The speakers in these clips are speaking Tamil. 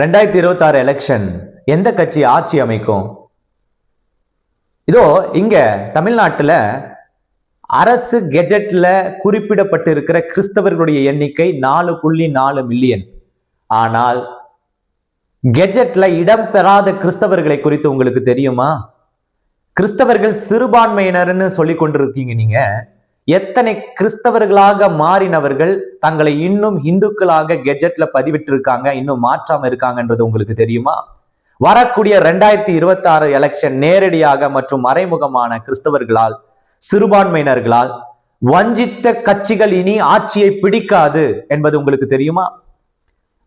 ரெண்டாயிரத்தி இருபத்தாறு எலெக்ஷன் எந்த கட்சி ஆட்சி அமைக்கும்? இதோ இங்க தமிழ்நாட்டில் அரசு கெஜெட்ல குறிப்பிடப்பட்டிருக்கிற கிறிஸ்தவர்களுடைய எண்ணிக்கை நாலு புள்ளி நாலு மில்லியன் ஆனால் கெஜெட்ல இடம்பெறாத கிறிஸ்தவர்களை குறித்து உங்களுக்கு தெரியுமா? கிறிஸ்தவர்கள் சிறுபான்மையினர்னு சொல்லி கொண்டிருக்கீங்க நீங்க. எத்தனை கிறிஸ்தவர்களாக மாறினவர்கள் தங்களை இன்னும் இந்துக்களாக கெஜெட்ல பதிவிட்டிருக்காங்க இன்னும் மாற்றாம இருக்காங்கன்றது உங்களுக்கு தெரியுமா? வரக்கூடிய ரெண்டாயிரத்தி இருபத்தி ஆறு எலெக்ஷன் நேரடியாக மற்றும் மறைமுகமான கிறிஸ்தவர்களால் சிறுபான்மையினர்களால் வஞ்சித்த கட்சிகள் இனி ஆட்சியை பிடிக்காது என்பது உங்களுக்கு தெரியுமா?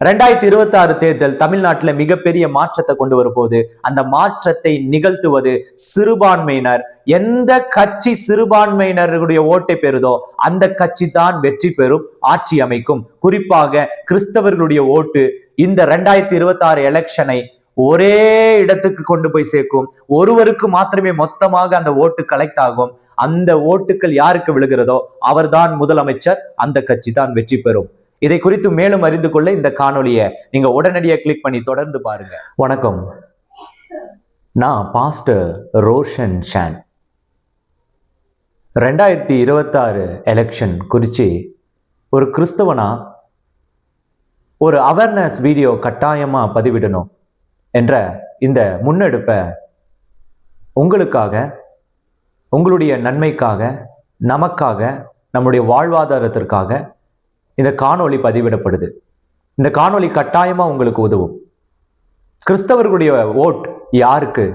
ரெண்டாயிரத்தி இருபத்தி ஆறு தேர்தல் தமிழ்நாட்டில் மிகப்பெரிய மாற்றத்தை கொண்டு வரும்போது அந்த மாற்றத்தை நிகழ்த்துவது சிறுபான்மையினர். எந்த கட்சி சிறுபான்மையினருடைய ஓட்டை பெறுதோ அந்த கட்சி தான் வெற்றி பெறும் ஆட்சி அமைக்கும். குறிப்பாக கிறிஸ்தவர்களுடைய ஓட்டு இந்த ரெண்டாயிரத்தி இருபத்தி ஆறு எலெக்ஷனை ஒரே இடத்துக்கு கொண்டு போய் சேர்க்கும். ஒருவருக்கு மாத்திரமே மொத்தமாக அந்த ஓட்டு கலெக்ட் ஆகும். அந்த ஓட்டுகள் யாருக்கு விழுகிறதோ அவர்தான் முதலமைச்சர் அந்த கட்சி தான் வெற்றி பெறும். இதை குறித்து மேலும் அறிந்து கொள்ள இந்த காணொலியை நீங்க உடனடியாக கிளிக் பண்ணி தொடர்ந்து பாருங்க. வணக்கம். நான் பாஸ்டர் ரோஷன் ஷான். ரெண்டாயிரத்தி இருபத்தாறு எலெக்ஷன் குறித்து ஒரு கிறிஸ்தவனா ஒரு அவேர்னஸ் வீடியோ கட்டாயமாக பதிவிடணும் என்ற இந்த முன்னெடுப்பை உங்களுக்காக உங்களுடைய நன்மைக்காக நமக்காக நம்முடைய வாழ்வாதாரத்திற்காக இந்த காணொளி பதிவிடப்படுது. இந்த காணொளி கட்டாயமாக உங்களுக்கு உதவும். கிறிஸ்தவர்களுடைய ஓட் யாருக்கு?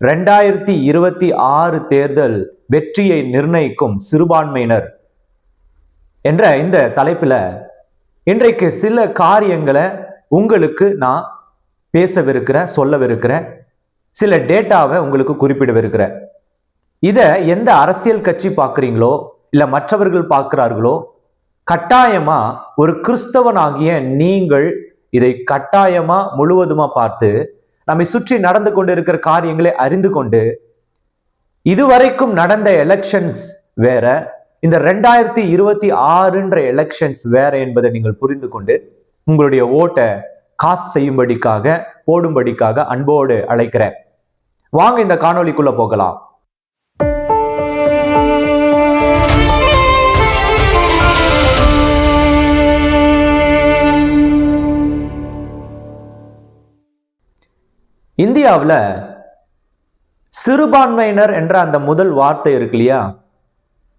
ரெண்டாயிரத்தி இருபத்தி ஆறு தேர்தல் வெற்றியை நிர்ணயிக்கும் சிறுபான்மையினர் என்ற இந்த தலைப்பில் இன்றைக்கு சில காரியங்களை உங்களுக்கு நான் பேசவிருக்கிறேன் சொல்லவிருக்கிறேன். சில டேட்டாவை உங்களுக்கு குறிப்பிடவிருக்கிறேன். இதை எந்த அரசியல் கட்சி பார்க்குறீங்களோ இல்லை மற்றவர்கள் பார்க்குறார்களோ கட்டாயமா ஒரு கிறிஸ்தவனாகிய நீங்கள் இதை கட்டாயமா முழுவதுமா பார்த்து நம்மை சுற்றி நடந்து கொண்டு இருக்கிற காரியங்களை அறிந்து கொண்டு இதுவரைக்கும் நடந்த எலெக்ஷன்ஸ் வேற இந்த ரெண்டாயிரத்தி இருபத்தி ஆறுன்ற எலெக்ஷன்ஸ் வேற என்பதை நீங்கள் புரிந்து கொண்டு உங்களுடைய ஓட்டை காசு செய்யும்படிக்காக போடும்படிக்காக அன்போடு அழைக்கிறேன். வாங்க இந்த காணொலிக்குள்ள போகலாம். இந்தியாவில் சிறுபான்மையினர் என்ற அந்த முதல் வார்த்தை இருக்கு இல்லையா?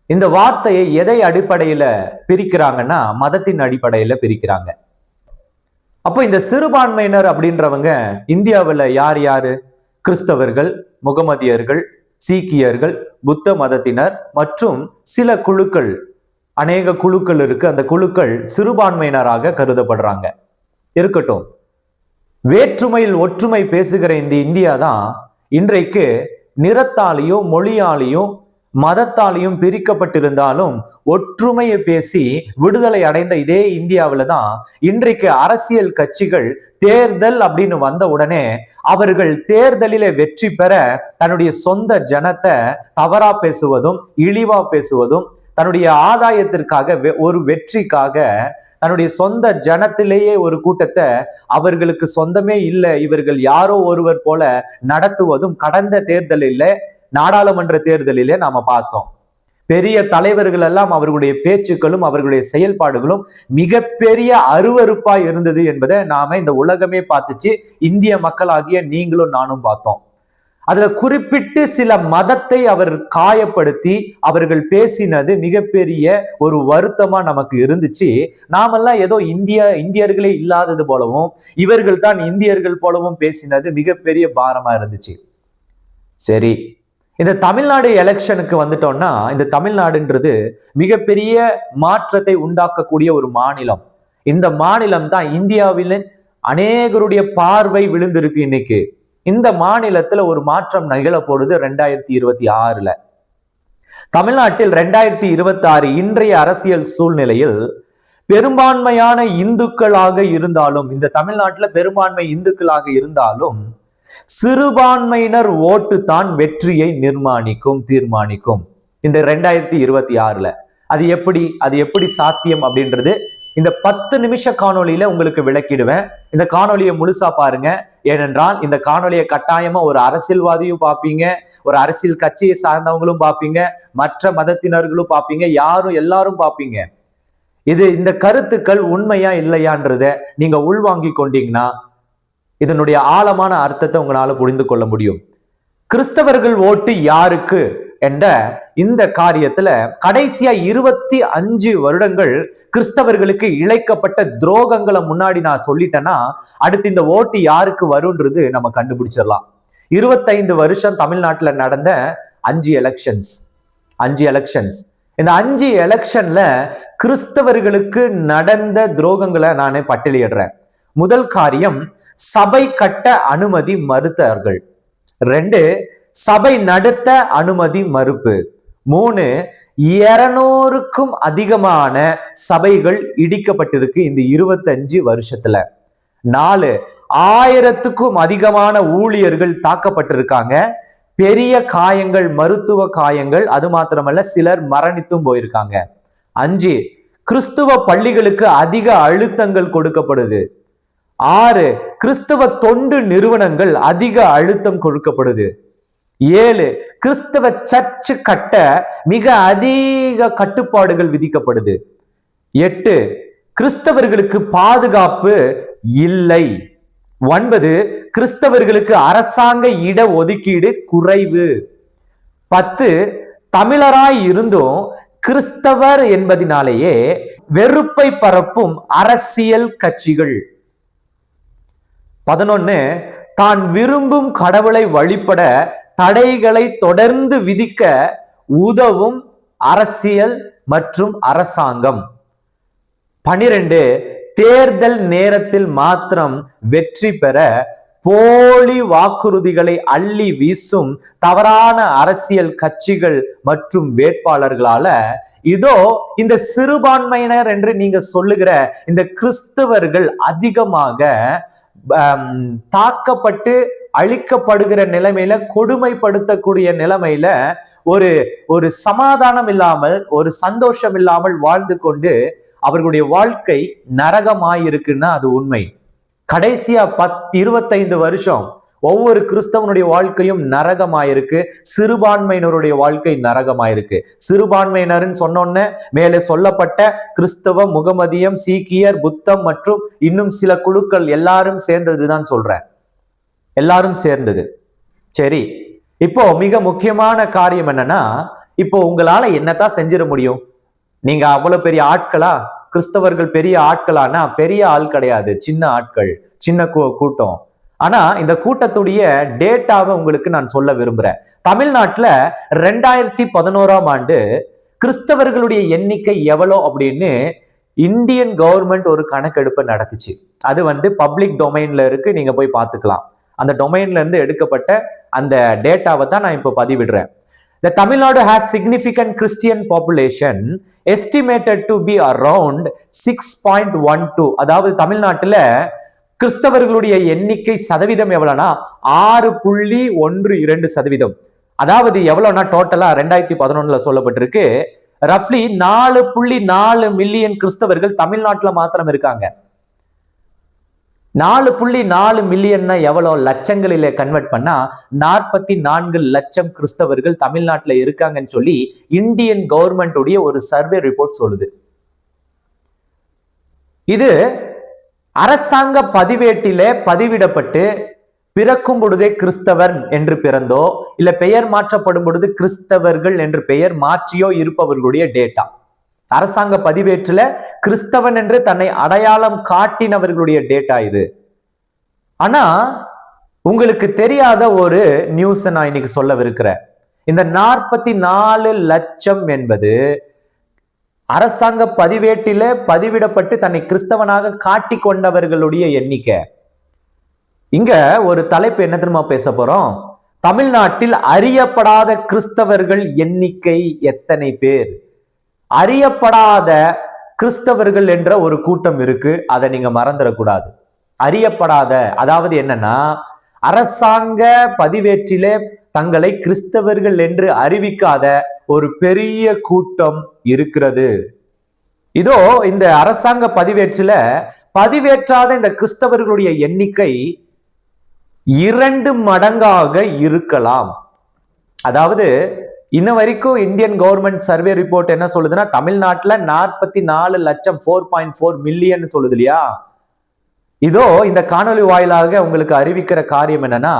இந்த வார்த்தையை எதை அடிப்படையில் பிரிக்கிறாங்கன்னா மதத்தின் அடிப்படையில் பிரிக்கிறாங்க. அப்போ இந்த சிறுபான்மையினர் அப்படின்றவங்க இந்தியாவில் யார் யார்? கிறிஸ்தவர்கள் முகமதியர்கள் சீக்கியர்கள் புத்த மதத்தினர் மற்றும் சில குழுக்கள் அநேக குழுக்கள் இருக்கு. அந்த குழுக்கள் சிறுபான்மையினராக கருதப்படுறாங்க. இருக்கட்டும். வேற்றுமையில் ஒற்றுமை பேசுகிற இந்த இந்தியா தான் இன்றைக்கு நிறத்தாலையும் மொழியாலையும் மதத்தாலையும் பிரிக்கப்பட்டிருந்தாலும் ஒற்றுமையை பேசி விடுதலை அடைந்த இதே இந்தியாவில தான் இன்றைக்கு அரசியல் கட்சிகள் தேர்தல் அப்படின்னு வந்த உடனே அவர்கள் தேர்தலிலே வெற்றி பெற தன்னுடைய சொந்த ஜனத்தை தவறா பேசுவதும் இழிவா பேசுவதும் தன்னுடைய ஆதாயத்திற்காக ஒரு வெற்றிக்காக தன்னுடைய சொந்த ஜனத்திலேயே ஒரு கூட்டத்தை அவர்களுக்கு சொந்தமே இல்லை. இவர்கள் யாரோ ஒருவர் போல நடத்துவதும் கடந்த தேர்தலில் நாடாளுமன்ற தேர்தலிலே நாம பார்த்தோம். பெரிய தலைவர்கள் எல்லாம் அவர்களுடைய பேச்சுக்களும் அவர்களுடைய செயல்பாடுகளும் மிகப்பெரிய அருவறுப்பாய் இருந்தது என்பதை நாம இந்த உலகமே பார்த்துச்சு. இந்திய மக்களாகிய நீங்களும் நானும் பார்த்தோம். அதுல குறிப்பிட்டு சில மதத்தை அவர் காயப்படுத்தி அவர்கள் பேசினது மிகப்பெரிய ஒரு வருத்தமா நமக்கு இருந்துச்சு. நாமெல்லாம் ஏதோ இந்தியா இந்தியர்களே இல்லாதது போலவும் இவர்கள் தான் இந்தியர்கள் போலவும் பேசினது மிகப்பெரிய பாரமா இருந்துச்சு. சரி இந்த தமிழ்நாடு எலெக்ஷனுக்கு வந்துட்டோம்னா இந்த தமிழ்நாடுன்றது மிகப்பெரிய மாற்றத்தை உண்டாக்கக்கூடிய ஒரு மாநிலம். இந்த மாநிலம் தான் இந்தியாவிலே அநேகருடைய பார்வை விழுந்திருக்கு இன்னைக்கு. இந்த மாநிலத்துல ஒரு மாற்றம் நிகழ போடுது ரெண்டாயிரத்தி இருபத்தி ஆறுல. தமிழ்நாட்டில் ரெண்டாயிரத்தி இருபத்தி ஆறு இன்றைய அரசியல் சூழ்நிலையில் பெரும்பான்மையான இந்துக்களாக இருந்தாலும் இந்த தமிழ்நாட்டில் பெரும்பான்மை இந்துக்களாக இருந்தாலும் சிறுபான்மையினர் ஓட்டு தான் வெற்றியை நிர்மாணிக்கும் தீர்மானிக்கும். இந்த ரெண்டாயிரத்தி இருபத்தி ஆறுல. அது எப்படி அது எப்படி சாத்தியம் அப்படின்றது இந்த பத்து நிமிஷ காணொலியில உங்களுக்கு விளக்கிடுவேன். இந்த காணொளியை முழுசா பாருங்க. ஏனென்றால் இந்த காணொலியை கட்டாயமா ஒரு அரசியல்வாதியும் பார்ப்பீங்க. ஒரு அரசியல் கட்சியை சார்ந்தவங்களும் பார்ப்பீங்க. மற்ற மதத்தினர்களும் பார்ப்பீங்க. யாரும் எல்லாரும் பார்ப்பீங்க. இது இந்த கருத்துக்கள் உண்மையா இல்லையான்றத நீங்க உள்வாங்கி கொண்டீங்கன்னா இதனுடைய ஆழமான அர்த்தத்தை உங்களால புரிந்து கொள்ள முடியும். கிறிஸ்தவர்கள் ஓட்டு யாருக்கு? என்ற இந்த காரியத்துல கடைசியா இருபத்தி அஞ்சு வருடங்கள் கிறிஸ்தவர்களுக்கு இழைக்கப்பட்ட துரோகங்களை முன்னாடி நான் சொல்லிட்டேன்னா அடுத்து இந்த ஓட்டு யாருக்கு வரும்ன்றது நம்ம கண்டுபிடிச்சிடலாம். இருபத்தைந்து வருஷம் தமிழ்நாட்டுல நடந்த அஞ்சு எலெக்ஷன்ஸ் அஞ்சு எலெக்ஷன்ஸ் இந்த அஞ்சு எலெக்ஷன்ல கிறிஸ்தவர்களுக்கு நடந்த துரோகங்களை நானே பட்டியலிடுறேன். முதல் காரியம் சபை கட்ட அனுமதி மறுத்தார்கள் ரெண்டு சபை நடத்த அனுமதி மறுப்பு. மூணு இருநூறுக்கும் அதிகமான சபைகள் இடிக்கப்பட்டிருக்கு இந்த இருபத்தஞ்சு வருஷத்துல. நாலு ஆயிரத்துக்கும் அதிகமான ஊழியர்கள் தாக்கப்பட்டிருக்காங்க. பெரிய காயங்கள் மருத்துவ காயங்கள் அது மாத்திரமல்ல சிலர் மரணித்தும் போயிருக்காங்க. அஞ்சு கிறிஸ்துவ பள்ளிகளுக்கு அதிக அழுத்தங்கள் கொடுக்கப்படுது. ஆறு கிறிஸ்துவ தொண்டு நிறுவனங்கள் அதிக அழுத்தம் கொடுக்கப்படுது. ஏழு கிறிஸ்தவ சர்ச்சு கட்ட மிக அதிக கட்டுப்பாடுகள் விதிக்கப்படுது. எட்டு கிறிஸ்தவர்களுக்கு பாதுகாப்பு இல்லை. ஒன்பது கிறிஸ்தவர்களுக்கு அரசாங்க இட ஒதுக்கீடு குறைவு. பத்து தமிழராய் இருந்தும் கிறிஸ்தவர் என்பதினாலேயே வெறுப்பை பரப்பும் அரசியல் கட்சிகள். பதினொன்னு தான் விரும்பும் கடவுளை வழிபட தடைகளை தொடர்ந்து விதிக்க உதவும் அரசியல் மற்றும் அரசாங்கம். பனிரெண்டு தேர்தல் நேரத்தில் மாத்திரம் வெற்றி பெற போலி வாக்குறுதிகளை அள்ளி வீசும் தவறான அரசியல் கட்சிகள் மற்றும் வேட்பாளர்களால இதோ இந்த சிறுபான்மையினர் என்று நீங்க சொல்லுகிற இந்த கிறிஸ்தவர்கள் அதிகமாக தாக்கப்பட்டு அழிக்கப்படுகிற நிலைமையில கொடுமைப்படுத்தக்கூடிய நிலைமையில ஒரு ஒரு சமாதானம் இல்லாமல் ஒரு சந்தோஷம் இல்லாமல் வாழ்ந்து கொண்டு அவர்களுடைய வாழ்க்கை நரகமாயிருக்குன்னா அது உண்மை. கடைசியா பத் இருபத்தைந்து வருஷம் ஒவ்வொரு கிறிஸ்தவனுடைய வாழ்க்கையும் நரகமாயிருக்கு சிறுபான்மையினருடைய வாழ்க்கை நரகமாயிருக்கு. சிறுபான்மையினர்னு சொன்னோன்ன மேலே சொல்லப்பட்ட கிறிஸ்தவ முகமதியம் சீக்கியர் புத்தம் மற்றும் இன்னும் சில குழுக்கள் எல்லாரும் சேர்ந்ததுதான் சொல்றேன். எல்லாரும் சேர்ந்தது. சரி இப்போ மிக முக்கியமான காரியம் என்னன்னா இப்போ உங்களால என்னத்தான் செஞ்சிட முடியும்? நீங்க அவ்வளவு பெரிய ஆட்களா? கிறிஸ்தவர்கள் பெரிய ஆட்களானா? பெரிய ஆள் கிடையாது. சின்ன ஆட்கள் சின்ன கூட்டம். ஆனா இந்த கூட்டத்துடைய டேட்டாவை உங்களுக்கு நான் சொல்ல விரும்புறேன். தமிழ்நாட்டுல ரெண்டாயிரத்தி பதினோராம் ஆண்டு கிறிஸ்தவர்களுடைய எண்ணிக்கை எவ்வளோ அப்படின்னு இந்தியன் கவர்மெண்ட் ஒரு கணக்கெடுப்பை நடத்துச்சு. அது வந்து பப்ளிக் டொமைன்ல இருக்கு நீங்க போய் பார்த்துக்கலாம். அந்த டொமைன்ல இருந்து எடுக்கப்பட்ட அந்த டேட்டாவை தான் நான் இப்போ பதிவிடுறேன். The Tamil Nadu has significant Christian population estimated to be around 6.12 அதாவது தமிழ்நாட்டில் கிறிஸ்தவர்களுடைய எண்ணிக்கை சதவீதம் எவ்வளோன்னா ஆறு புள்ளி ஒன்று இரண்டு சதவீதம். அதாவது எவ்வளோனா டோட்டலாக ரெண்டாயிரத்தி பதினொன்றில் சொல்லப்பட்டிருக்கு. ரஃப்லி நாலு புள்ளி நாலு மில்லியன் கிறிஸ்தவர்கள் தமிழ்நாட்டில் மாத்திரம் இருக்காங்க. நாலு புள்ளி நாலு மில்லியன்னா எவ்வளவு லட்சங்களில கன்வெர்ட் பண்ணா நாற்பத்தி நான்கு லட்சம் கிறிஸ்தவர்கள் தமிழ்நாட்டில் இருக்காங்கன்னு சொல்லி இந்தியன் கவர்மெண்ட்டுடைய ஒரு சர்வே ரிப்போர்ட் சொல்லுது. இது அரசாங்க பதிவேட்டிலே பதிவிடப்பட்டு பிறக்கும் பொழுதே கிறிஸ்தவர் என்று பிறந்தோ இல்ல பெயர் மாற்றப்படும் பொழுது கிறிஸ்தவர்கள் என்று பெயர் மாற்றியோ இருப்பவர்களுடைய டேட்டா அரசாங்க பதிவேற்றுல கிறிஸ்தவன் என்று தன்னை அடையாளம் காட்டினவர்களுடைய டேட்டா இது. ஆனா உங்களுக்கு தெரியாத ஒரு நியூஸ் நான் இன்னைக்கு சொல்லவிருக்கிறேன். இந்த நாற்பத்தி நாலு லட்சம் என்பது அரசாங்க பதிவேட்டில பதிவிடப்பட்டு தன்னை கிறிஸ்தவனாக காட்டி கொண்டவர்களுடைய எண்ணிக்கை. இங்க ஒரு தலைப்பு என்ன தெரியுமா பேச போறோம்? தமிழ்நாட்டில் அறியப்படாத கிறிஸ்தவர்கள் எண்ணிக்கை எத்தனை பேர்? அறியப்படாத கிறிஸ்தவர்கள் என்ற ஒரு கூட்டம் இருக்கு. அதை நீங்க மறந்துடக்கூடாது அறியப்படாத அதாவது என்னன்னா அரசாங்க பதிவேற்றிலே தங்களை கிறிஸ்தவர்கள் என்று அறிவிக்காத ஒரு பெரிய கூட்டம் இருக்கிறது. இதோ இந்த அரசாங்க பதிவேற்றில பதிவேற்றாத இந்த கிறிஸ்தவர்களுடைய எண்ணிக்கை இரண்டு மடங்காக இருக்கலாம். அதாவது இன்ன வரைக்கும் இந்தியன் கவர்மெண்ட் சர்வே ரிப்போர்ட் என்ன சொல்லுதுன்னா தமிழ்நாட்டில் நாற்பத்தி நாலு லட்சம் ஃபோர் பாயிண்ட் ஃபோர் மில்லியன் சொல்லுது இல்லையா? இதோ இந்த காணொலி வாயிலாக உங்களுக்கு அறிவிக்கிற காரியம் என்னன்னா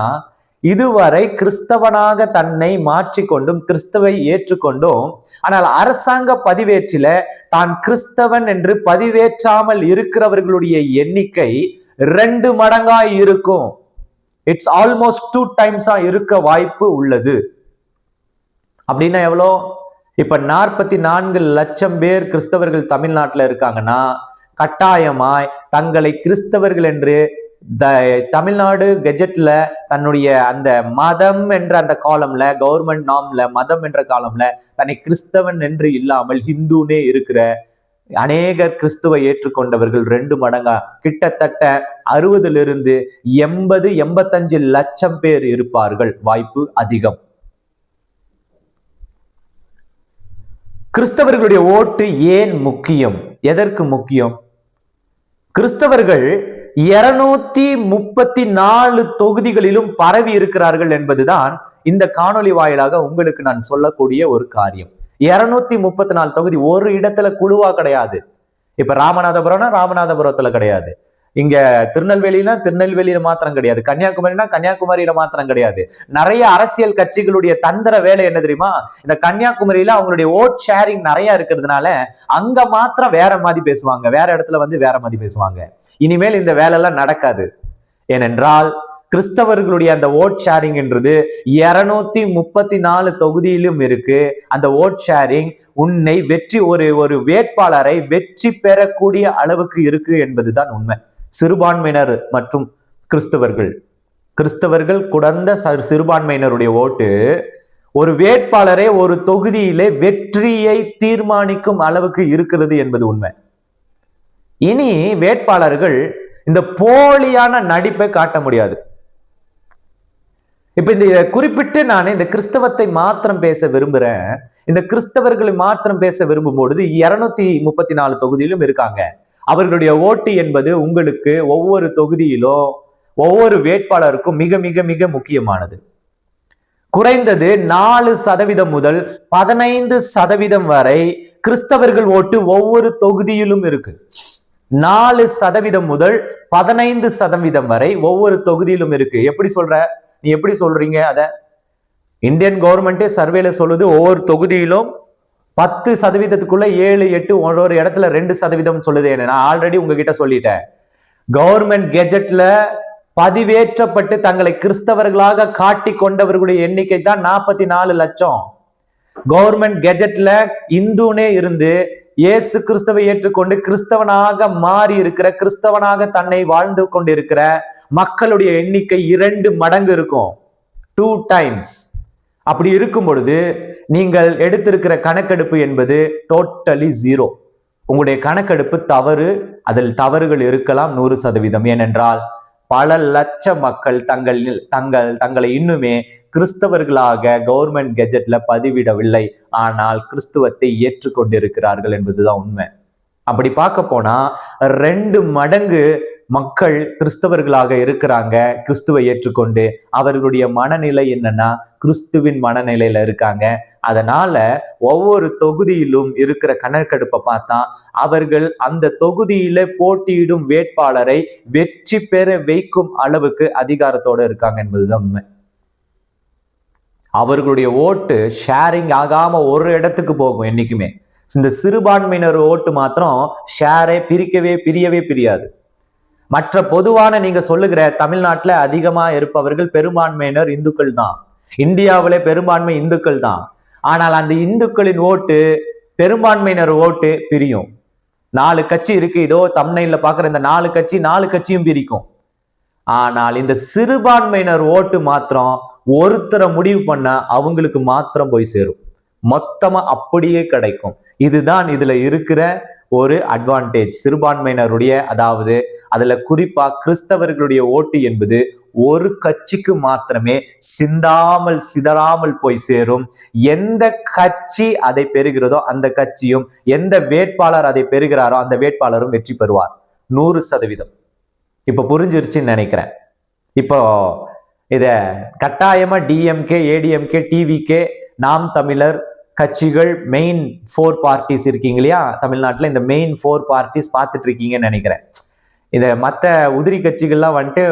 இதுவரை கிறிஸ்தவனாக தன்னை மாற்றிக்கொண்டும் கிறிஸ்தவை ஏற்றுக்கொண்டும் ஆனால் அரசாங்க பதிவேற்றில தான் கிறிஸ்தவன் என்று பதிவேற்றாமல் இருக்கிறவர்களுடைய எண்ணிக்கை ரெண்டு மடங்காய் இருக்கும். இட்ஸ் ஆல்மோஸ்ட் டூ டைம்ஸா இருக்க வாய்ப்பு உள்ளது. அப்படின்னா எவ்வளோ? இப்போ நாற்பத்தி நான்கு லட்சம் பேர் கிறிஸ்தவர்கள் தமிழ்நாட்டில் இருக்காங்கன்னா கட்டாயமாய் தங்களை கிறிஸ்தவர்கள் என்று த தமிழ்நாடு கெஜெட்ல தன்னுடைய அந்த மதம் என்ற அந்த காலம்ல கவர்மெண்ட் நாம்ல மதம் என்ற காலம்ல தன்னை கிறிஸ்தவன் என்று இல்லாமல் ஹிந்துனே இருக்கிற அநேகர் கிறிஸ்துவை ஏற்றுக்கொண்டவர்கள் ரெண்டு மடங்கா. கிட்டத்தட்ட அறுபதிலிருந்து எண்பது எண்பத்தஞ்சு லட்சம் பேர் இருப்பார்கள். வாய்ப்பு அதிகம். கிறிஸ்தவர்களுடைய ஓட்டு ஏன் முக்கியம்? எதற்கு முக்கியம்? கிறிஸ்தவர்கள் இருநூத்தி முப்பத்தி நாலு தொகுதிகளிலும் பரவி இருக்கிறார்கள் என்பதுதான் இந்த காணொளி வாயிலாக உங்களுக்கு நான் சொல்லக்கூடிய ஒரு காரியம். இருநூத்தி முப்பத்தி நாலு தொகுதி ஒரு இடத்துல குழுவா கிடையாது. இப்ப ராமநாதபுரம்னா ராமநாதபுரத்துல கிடையாது. இங்க திருநெல்வேலினா திருநெல்வேலியில மாத்திரம் கிடையாது. கன்னியாகுமரினா கன்னியாகுமரியில மாத்திரம் கிடையாது. நிறைய அரசியல் கட்சிகளுடைய தந்திர வேலை என்ன தெரியுமா? இந்த கன்னியாகுமரியில அவங்களுடைய ஓட் ஷேரிங் நிறைய இருக்கிறதுனால அங்க மாத்திரம் வேற மாதிரி பேசுவாங்க. வேற இடத்துல வந்து வேற மாதிரி பேசுவாங்க. இனிமேல் இந்த வேலை எல்லாம் நடக்காது. ஏனென்றால் கிறிஸ்தவர்களுடைய அந்த ஓட் ஷேரிங் என்றது இருநூத்தி முப்பத்தி நாலு தொகுதியிலும் இருக்கு. அந்த ஓட் ஷேரிங் உன்னை வெற்றி ஒரு ஒரு வேட்பாளரை வெற்றி பெறக்கூடிய அளவுக்கு இருக்கு என்பதுதான் உண்மை. சிறுபான்மையினர் மற்றும் கிறிஸ்தவர்கள். கிறிஸ்தவர்கள் குடந்த சிறுபான்மையினருடைய ஓட்டு ஒரு வேட்பாளரை ஒரு தொகுதியிலே வெற்றியை தீர்மானிக்கும் அளவுக்கு இருக்கிறது என்பது உண்மை. இனி வேட்பாளர்கள் இந்த போலியான நடிப்பை காட்ட முடியாது. இப்ப இந்த குறிப்பிட்டு நான் இந்த கிறிஸ்தவத்தை மாத்திரம் பேச விரும்புறேன். இந்த கிறிஸ்தவர்களை மாத்திரம் பேச விரும்பும் பொழுது இருநூத்தி முப்பத்தி நாலு தொகுதியிலும் இருக்காங்க. அவர்களுடைய ஓட்டு என்பது உங்களுக்கு ஒவ்வொரு தொகுதியிலும் ஒவ்வொரு வேட்பாளருக்கும் மிக மிக மிக முக்கியமானது. குறைந்தது நாலு சதவீதம் முதல் பதினைந்து சதவீதம் வரை கிறிஸ்தவர்கள் ஓட்டு ஒவ்வொரு தொகுதியிலும் இருக்கு. நாலு சதவீதம் முதல் பதினைந்து சதவீதம் வரை ஒவ்வொரு தொகுதியிலும் இருக்கு. எப்படி சொல்ற? நீ எப்படி சொல்றீங்க அத? இந்தியன் கவர்மெண்டே சர்வேல சொல்லுது ஒவ்வொரு தொகுதியிலும் பத்து சதவீதத்துக்குள்ள ஏழு எட்டு ஒரு ஒரு இடத்துல ரெண்டு சதவீதம் சொல்லுது என்ன? நான் ஆல்ரெடி உங்ககிட்ட சொல்லிட்டேன். கவர்மெண்ட் கெஜெட்ல பதிவேற்றப்பட்டு தங்களை கிறிஸ்தவர்களாக காட்டி கொண்டவர்களுடைய எண்ணிக்கை தான் நாற்பத்தி நாலு லட்சம். கவர்மெண்ட் கெஜெட்ல இந்துனே இருந்து இயேசு கிறிஸ்தவை ஏற்றுக்கொண்டு கிறிஸ்தவனாக மாறி இருக்கிற கிறிஸ்தவனாக தன்னை வாழ்ந்து கொண்டிருக்கிற மக்களுடைய எண்ணிக்கை இரண்டு மடங்கு இருக்கும். டூ டைம்ஸ் அப்படி இருக்கும் பொழுது நீங்கள் எடுத்திருக்கிற கணக்கெடுப்பு என்பது டோட்டலி ஜீரோ உங்களுடைய கணக்கெடுப்பு தவறு அதில் தவறுகள் இருக்கலாம் நூறு சதவீதம். ஏனென்றால் பல லட்ச மக்கள் தங்கள் தங்கள் தங்களை இன்னுமே கிறிஸ்தவர்களாக கவர்மெண்ட் கெஜெட்ல பதிவிடவில்லை. ஆனால் கிறிஸ்துவத்தை ஏற்றுக்கொண்டிருக்கிறார்கள் என்பதுதான் உண்மை. அப்படி பார்க்க போனா ரெண்டு மடங்கு மக்கள் கிறிஸ்தவர்களாக இருக்கிறாங்க. கிறிஸ்துவை ஏற்றுக்கொண்டு அவர்களுடைய மனநிலை என்னன்னா கிறிஸ்துவின் மனநிலையில இருக்காங்க. அதனால ஒவ்வொரு தொகுதியிலும் இருக்கிற கணக்கெடுப்பை பார்த்தா அவர்கள் அந்த தொகுதியில போட்டியிடும் வேட்பாளரை வெற்றி பெற வைக்கும் அளவுக்கு அதிகாரத்தோட இருக்காங்க என்பதுதான் உண்மை. அவர்களுடைய ஓட்டு ஷேரிங் ஆகாம ஒரு இடத்துக்கு போகும் என்னைக்குமே. இந்த சிறுபான்மையினர் ஓட்டு மாத்திரம் ஷேரை பிரிக்கவே பிரியவே பிரியாது. மற்ற பொதுவான நீங்க சொல்லுகிற தமிழ்நாட்டில் அதிகமா இருப்பவர்கள் பெரும்பான்மையினர் இந்துக்கள் தான். இந்தியாவிலே பெரும்பான்மை இந்துக்கள் தான். ஆனால் அந்த இந்துக்களின் ஓட்டு பெரும்பான்மையினர் ஓட்டு பிரியும். நாலு கட்சி இருக்கு. இதோ தமிழ்ல பாக்குற இந்த நாலு கட்சி நாலு கட்சியும் பிரிக்கும். ஆனால் இந்த சிறுபான்மையினர் ஓட்டு மாத்திரம் ஒருத்தரை முடிவு பண்ண அவங்களுக்கு மாத்திரம் போய் சேரும். மொத்தமா அப்படியே கிடைக்கும். இதுதான் இதுல இருக்கிற ஒரு அட்வான்டேஜ் சிறுபான்மையினருடைய அதாவது அதுல குறிப்பா கிறிஸ்தவர்களுடைய ஓட்டு என்பது ஒரு கட்சிக்கு மாத்திரமே சிந்தாமல் சிதறாமல் போய் சேரும். எந்த கட்சி அதை பெறுகிறதோ அந்த கட்சியும் எந்த வேட்பாளர் அதை பெறுகிறாரோ அந்த வேட்பாளரும் வெற்றி பெறுவார். நூறு சதவீதம். இப்ப புரிஞ்சிருச்சுன்னு நினைக்கிறேன். இப்போ இத கட்டாயமா டிஎம்கே ஏடிஎம்கே டிவிகே நாம் தமிழர் கட்சிகள் மெயின் ஃபோர் பார்ட்டிஸ் இருக்கீங்க இல்லையா? தமிழ்நாட்டில் இந்த மெயின் ஃபோர் பார்ட்டிஸ் பார்த்துட்டு இருக்கீங்கன்னு நினைக்கிறேன். இதை மற்ற உதிரி கட்சிகள்லாம் வந்துட்டு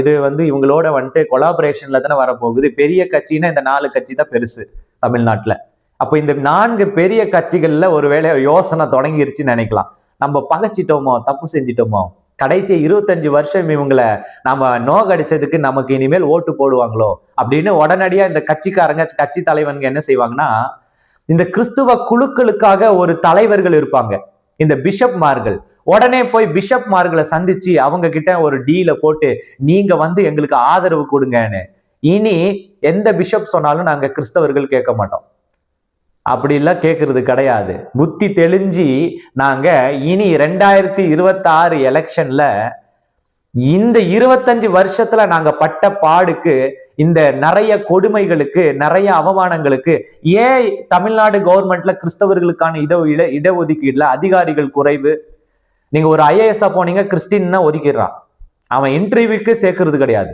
இது வந்து இவங்களோட வந்துட்டு கொலாபரேஷன்ல தானே வரப்போகுது. பெரிய கட்சின்னா இந்த நாலு கட்சி தான் பெருசு தமிழ்நாட்டில். அப்போ இந்த நான்கு பெரிய கட்சிகள்ல ஒருவேளை யோசனை தொடங்கிருச்சுன்னு நினைக்கலாம். நம்ம பகைச்சிட்டோமோ? தப்பு செஞ்சிட்டோமோ? கடைசி இருபத்தஞ்சு வருஷம் இவங்களை நம்ம நோகடிச்சதுக்கு நமக்கு இனிமேல் ஓட்டு போடுவாங்களோ? அப்படின்னு உடனடியாக இந்த கட்சிக்காரங்க கட்சி தலைவனுங்க என்ன செய்வாங்கன்னா இந்த கிறிஸ்துவ குழுக்களுக்காக ஒரு தலைவர்கள் இருப்பாங்க. இந்த பிஷப்மார்கள். உடனே போய் பிஷப்மார்களை சந்திச்சு அவங்க கிட்ட ஒரு டீல போட்டு நீங்க வந்து எங்களுக்கு ஆதரவு கொடுங்கன்னு. இனி எந்த பிஷப் சொன்னாலும் நாங்க கிறிஸ்தவர்கள் கேட்க மாட்டோம். அப்படிலாம் கேட்கறது கிடையாது. புத்தி தெளிஞ்சு நாங்க இனி ரெண்டாயிரத்தி இருபத்தாறு எலெக்ஷன்ல இந்த இருபத்தஞ்சு வருஷத்துல நாங்க பட்ட பாடுக்கு இந்த நிறைய கொடுமைகளுக்கு நிறைய அவமானங்களுக்கு ஏன் தமிழ்நாடு கவர்மெண்ட்ல கிறிஸ்தவர்களுக்கான இட இட இடஒதுக்கீடுல அதிகாரிகள் குறைவு? நீங்க ஒரு ஐஏஎஸ் போனீங்க கிறிஸ்டின்னா ஒதுக்கிடுறான். அவன் இன்டர்வியூக்கு சேர்க்கறது கிடையாது.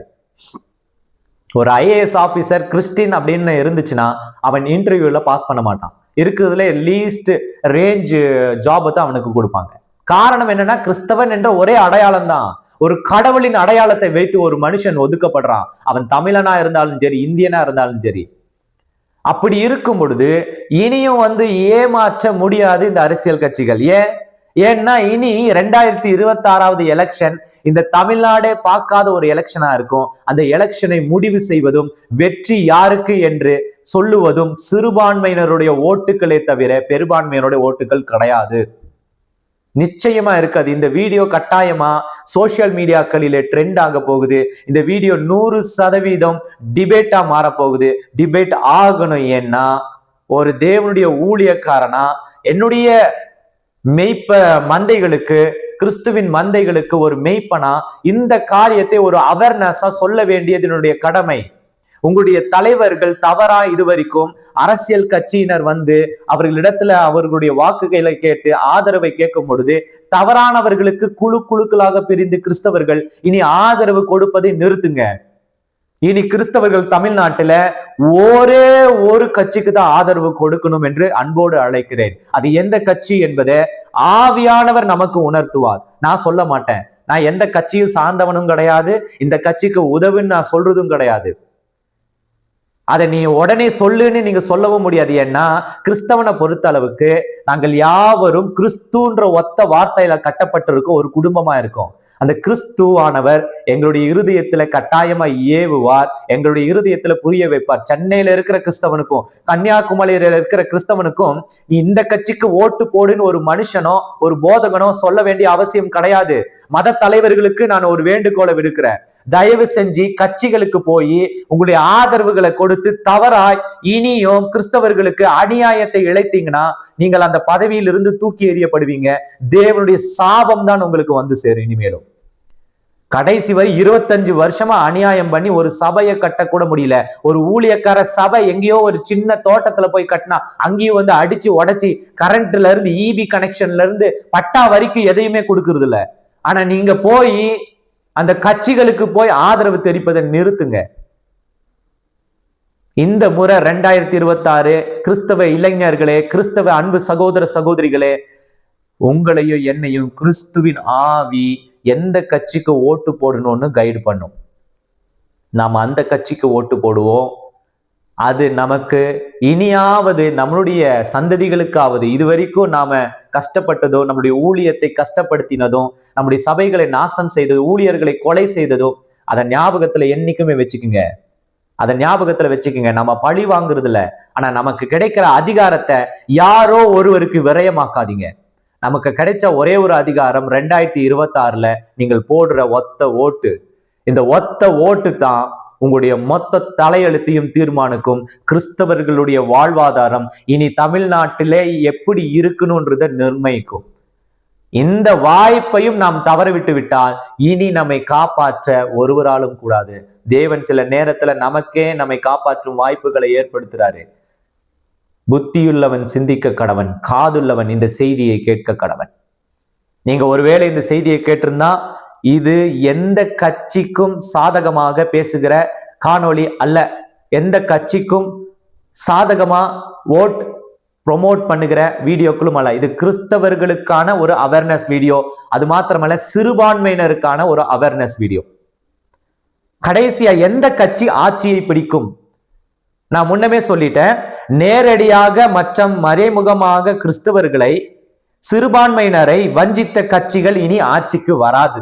ஒரு ஐஏஎஸ் ஆபீசர் கிறிஸ்டின் அப்படின்னு இருந்துச்சுன்னா அவன் இன்டர்வியூல பாஸ் பண்ண மாட்டான். இருக்கிறதுல லீஸ்ட் ரேஞ்சு ஜாப் தான் அவனுக்கு கொடுப்பாங்க. காரணம் என்னன்னா கிறிஸ்தவன் என்ற ஒரே அடையாளம் தான் ஒரு கடவுளின் அடையாளத்தை வைத்து ஒரு மனுஷன் ஒதுக்கப்படுறான். அவன் தமிழனா இருந்தாலும் சரி இந்தியனா இருந்தாலும் சரி. அப்படி இருக்கும் பொழுது இனியும் வந்து ஏமாற்ற முடியாது இந்த அரசியல் கட்சிகள். ஏன்? ஏன்னா இனி ரெண்டாயிரத்தி இருபத்தி ஆறாவது எலெக்ஷன் இந்த தமிழ்நாடே பார்க்காத ஒரு எலெக்ஷனா இருக்கும். அந்த எலெக்ஷனை முடிவு செய்வதும் வெற்றி யாருக்கு என்று சொல்லுவதும் சிறுபான்மையினருடைய ஓட்டுகளே தவிர பெரும்பான்மையினருடைய ஓட்டுகள் கிடையாது. நிச்சயமா இருக்காது. இந்த வீடியோ கட்டாயமா சோசியல் மீடியாக்களிலே ட்ரெண்ட் ஆக போகுது. இந்த வீடியோ நூறு சதவீதம் டிபேட்டா மாறப்போகுது. டிபேட் ஆகணும் ஏன்னா ஒரு தேவனுடைய ஊழியக்காரனா என்னுடைய மெய்ப்ப மந்தைகளுக்கு கிறிஸ்துவின் மந்தைகளுக்கு ஒரு மெய்ப்பனா இந்த காரியத்தை ஒரு அவேர்னஸா சொல்ல வேண்டியது என்னுடைய கடமை. உங்களுடைய தலைவர்கள் தவறா இதுவரைக்கும் அரசியல் கட்சியினர் வந்து அவர்களிடத்துல அவர்களுடைய வாக்குகளை கேட்டு ஆதரவை கேட்கும் பொழுது தவறானவர்களுக்கு குழு குழுக்களாக பிரிந்து கிறிஸ்தவர்கள் இனி ஆதரவு கொடுப்பதை நிறுத்துங்க. இனி கிறிஸ்தவர்கள் தமிழ்நாட்டில் ஒரே ஒரு கட்சிக்கு தான் ஆதரவு கொடுக்கணும் என்று அன்போடு அழைக்கிறேன். அது எந்த கட்சி என்பதை ஆவியானவர் நமக்கு உணர்த்துவார். நான் சொல்ல மாட்டேன். நான் எந்த கட்சியும் சார்ந்தவனும் கிடையாது. இந்த கட்சிக்கு உதவுன்னு நான் சொல்றதும் கிடையாது. அதை நீ உடனே சொல்லுன்னு நீங்க சொல்லவும் முடியாது. ஏன்னா கிறிஸ்தவனை பொறுத்த அளவுக்கு நாங்கள் யாவரும் கிறிஸ்துன்ற ஒத்த வார்த்தையில கட்டப்பட்டிருக்க ஒரு குடும்பமா இருக்கோம். அந்த கிறிஸ்துவானவர் எங்களுடைய இருதயத்துல கட்டாயமா ஏவுவார் எங்களுடைய இருதயத்துல புரிய வைப்பார். சென்னையில இருக்கிற கிறிஸ்தவனுக்கும் கன்னியாகுமரியில இருக்கிற கிறிஸ்தவனுக்கும் நீ இந்த கட்சிக்கு ஓட்டு போடுன்னு ஒரு மனுஷனோ ஒரு போதகனோ சொல்ல வேண்டிய அவசியம் கிடையாது. மத தலைவர்களுக்கு நான் ஒரு வேண்டுகோளை விடுக்கிறேன். தயவு செஞ்சு கட்சிகளுக்கு போய் உங்களுடைய ஆதரவுகளை கொடுத்து தவறாய் இனியும் கிறிஸ்தவர்களுக்கு அநியாயத்தை இழைத்தீங்கன்னா நீங்கள் அந்த பதவியிலிருந்து தூக்கி எறியப்படுவீங்க. தேவனுடைய சாபம் தான் உங்களுக்கு வந்து சேரும் இனிமேலும். கடைசி வரை இருபத்தஞ்சு வருஷமா அநியாயம் பண்ணி ஒரு சபையை கட்டக்கூட முடியல. ஒரு ஊழியக்கார சபை எங்கேயோ ஒரு சின்ன தோட்டத்துல போய் கட்டினா அங்கேயும் வந்து அடிச்சு உடச்சி கரண்ட்ல இருந்து இபி கனெக்ஷன்ல இருந்து பட்டா வரைக்கும் எதையுமே கொடுக்கறது இல்லை ஆனா நீங்க போய் அந்த கட்சிகளுக்கு போய் ஆதரவு தெரிப்பதை நிறுத்துங்க. இந்த முறை ரெண்டாயிரத்தி இருபத்தி ஆறு கிறிஸ்தவ இளைஞர்களே கிறிஸ்தவ அன்பு சகோதர சகோதரிகளே உங்களையும் என்னையும் கிறிஸ்துவின் ஆவி எந்த கட்சிக்கு ஓட்டு போடணும்னு கைடு பண்ணும். நாம் அந்த கட்சிக்கு ஓட்டு போடுவோம். அது நமக்கு இனியாவது நம்மளுடைய சந்ததிகளுக்காவது இதுவரைக்கும் நாம கஷ்டப்பட்டதோ நம்முடைய ஊழியத்தை கஷ்டப்படுத்தினதோ நம்முடைய சபைகளை நாசம் செய்ததோ ஊழியர்களை கொலை செய்ததோ அதை ஞாபகத்துல என்னைக்குமே வச்சுக்குங்க. அதை ஞாபகத்துல வச்சுக்கோங்க. நம்ம பழி வாங்குறது இல்ல ஆனா நமக்கு கிடைக்கிற அதிகாரத்தை யாரோ ஒருவருக்கு விரயமாக்காதீங்க. நமக்கு கிடைச்ச ஒரே ஒரு அதிகாரம் ரெண்டாயிரத்தி இருபத்தி ஆறுல நீங்கள் போடுற ஒத்த ஓட்டு. இந்த ஒத்த ஓட்டு தான் உங்களுடைய மொத்த தலையெழுத்தையும் தீர்மானிக்கும் கிறிஸ்தவர்களுடைய வாழ்வாதாரம் இனி தமிழ்நாட்டிலே எப்படி இருக்கணும்ன்றத நிர்ணயிக்கும். இந்த வாய்ப்பையும் நாம் தவறவிட்டு விட்டால் இனி நம்மை காப்பாற்ற ஒருவராலும் கூடாது. தேவன் சில நேரத்துல நமக்கே நம்மை காப்பாற்றும் வாய்ப்புகளை ஏற்படுத்துறாரு. புத்தியுள்ளவன் சிந்திக்க கடவன் காதுள்ளவன் இந்த செய்தியை கேட்க கடவன். நீங்க ஒருவேளை இந்த செய்தியை கேட்டிருந்தா இது எந்த கட்சிக்கும் சாதகமாக பேசுகிற காணொளி அல்ல. எந்த கட்சிக்கும் சாதகமா ஓட் ப்ரொமோட் பண்ணுகிற வீடியோக்களும் அல்ல. இது கிறிஸ்தவர்களுக்கான ஒரு அவேர்னஸ் வீடியோ அது மாத்திரமல்ல சிறுபான்மையினருக்கான ஒரு அவேர்னஸ் வீடியோ கடைசியா எந்த கட்சி ஆட்சியை பிடிக்கும்? நான் முன்னமே சொல்லிட்டேன் நேரடியாக மற்றும் மறைமுகமாக கிறிஸ்தவர்களை சிறுபான்மையினரை வஞ்சித்த கட்சிகள் இனி ஆட்சிக்கு வராது.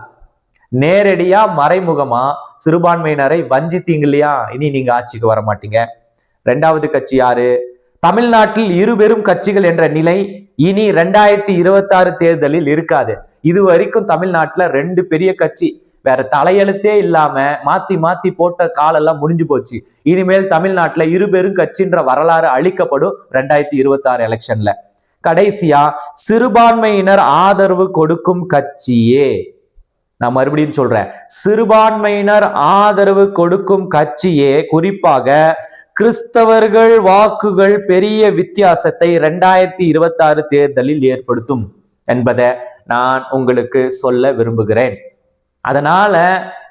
நேரடியா மறைமுகமா சிறுபான்மையினரை வஞ்சித்தீங்க இல்லையா இனி நீங்க ஆட்சிக்கு வர மாட்டீங்க ரெண்டாவது கட்சி யாரு? தமிழ்நாட்டில் இருபெரும் கட்சிகள் என்ற நிலை இனி ரெண்டாயிரத்தி இருபத்தி ஆறு தேர்தலில் இருக்காது. இது வரைக்கும் தமிழ்நாட்டுல ரெண்டு பெரிய கட்சி. வேற தலையெழுத்தே இல்லாம மாத்தி மாத்தி போட்ட காலெல்லாம் முடிஞ்சு போச்சு. இனிமேல் தமிழ்நாட்டுல இருபெரும் கட்சின்ற வரலாறு அழிக்கப்படும் ரெண்டாயிரத்தி இருபத்தி ஆறு எலெக்ஷன்ல. கடைசியா சிறுபான்மையினர் ஆதரவு கொடுக்கும் கட்சியே. நான் மறுபடியும் சொல்றேன். சிறுபான்மையினர் ஆதரவு கொடுக்கும் கட்சியே குறிப்பாக கிறிஸ்தவர்கள் வாக்குகள் பெரிய வித்தியாசத்தை ரெண்டாயிரத்தி இருபத்தி ஆறு தேர்தலில் ஏற்படுத்தும் என்பதை நான் உங்களுக்கு சொல்ல விரும்புகிறேன். அதனால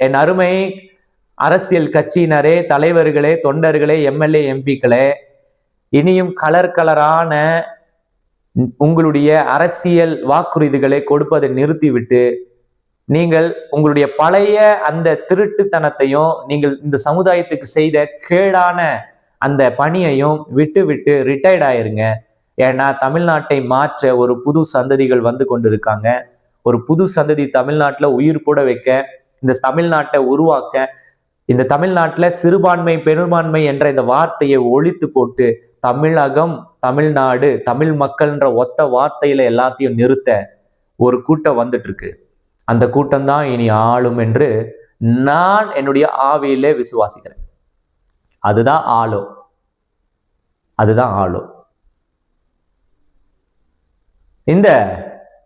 என் அருமை அரசியல் கட்சியினரே தலைவர்களே தொண்டர்களே எம்எல்ஏ எம்பிக்களே இனியும் கலர் கலரான உங்களுடைய அரசியல் வாக்குறுதிகளை கொடுப்பதை நிறுத்திவிட்டு நீங்கள் உங்களுடைய பழைய அந்த திருட்டுத்தனத்தையும் நீங்கள் இந்த சமுதாயத்துக்கு செய்த கேடான அந்த பணியையும் விட்டு விட்டு ரிட்டையர்ட் ஆயிருங்க. ஏன்னா தமிழ்நாட்டை மாற்ற ஒரு புது சந்ததிகள் வந்து கொண்டு இருக்காங்க ஒரு புது சந்ததி தமிழ்நாட்டில் உயிர் போட வைக்க இந்த தமிழ்நாட்டை உருவாக்க இந்த தமிழ்நாட்டில் சிறுபான்மை பெரும்பான்மை என்ற இந்த வார்த்தையை ஒழித்து போட்டு தமிழகம் தமிழ்நாடு தமிழ் மக்கள்ன்ற ஒத்த வார்த்தையில எல்லாத்தையும் நிறுத்த ஒரு கூட்டம் வந்துட்டு இருக்கு. அந்த கூட்டம்தான் இனி ஆளும் என்று நான் என்னுடைய ஆவியிலே விசுவாசிக்கிறேன். அதுதான் ஆளும் அதுதான் ஆளும் இந்த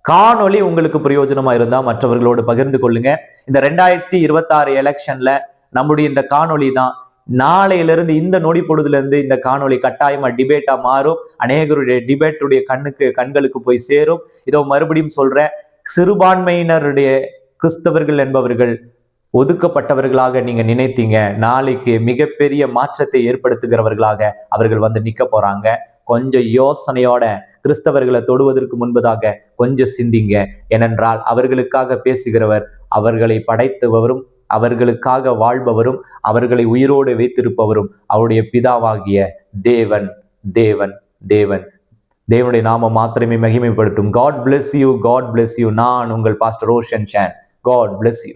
காணொளி உங்களுக்கு பிரயோஜனமா இருந்தா மற்றவர்களோடு பகிர்ந்து கொள்ளுங்க. இந்த ரெண்டாயிரத்தி இருபத்தாறு எலெக்ஷன்ல நம்முடைய இந்த காணொளி தான் நாளையிலிருந்து இந்த நொடி பொழுதுல இருந்து இந்த காணொளி கட்டாயமா டிபேட்டா மாறும். அநேகருடைய டிபேட்டுடைய கண்ணுக்கு கண்களுக்கு போய் சேரும். இதோ மறுபடியும் சொல்றேன் சிறுபான்மையினருடைய கிறிஸ்தவர்கள் என்பவர்கள் ஒதுக்கப்பட்டவர்களாக நீங்க நினைத்தீங்க. நாளைக்கு மிகப்பெரிய மாற்றத்தை ஏற்படுத்துகிறவர்களாக அவர்கள் வந்து நிக்க போறாங்க. கொஞ்சம் யோசனையோட கிறிஸ்தவர்களை தொடுவதற்கு முன்பதாக கொஞ்சம் சிந்திங்க. ஏனென்றால் அவர்களுக்காக பேசுகிறவர் அவர்களை படைத்தவரும் அவர்களுக்காக வாழ்பவரும் அவர்களை உயிரோடு வைத்திருப்பவரும் அவருடைய பிதாவாகிய தேவன் தேவன் தேவன். தேவனுடைய நாம மாத்திரமே மகிமைப்படுத்தும். God bless you God bless you நான் உங்கள் pastor Roshan Sen God bless you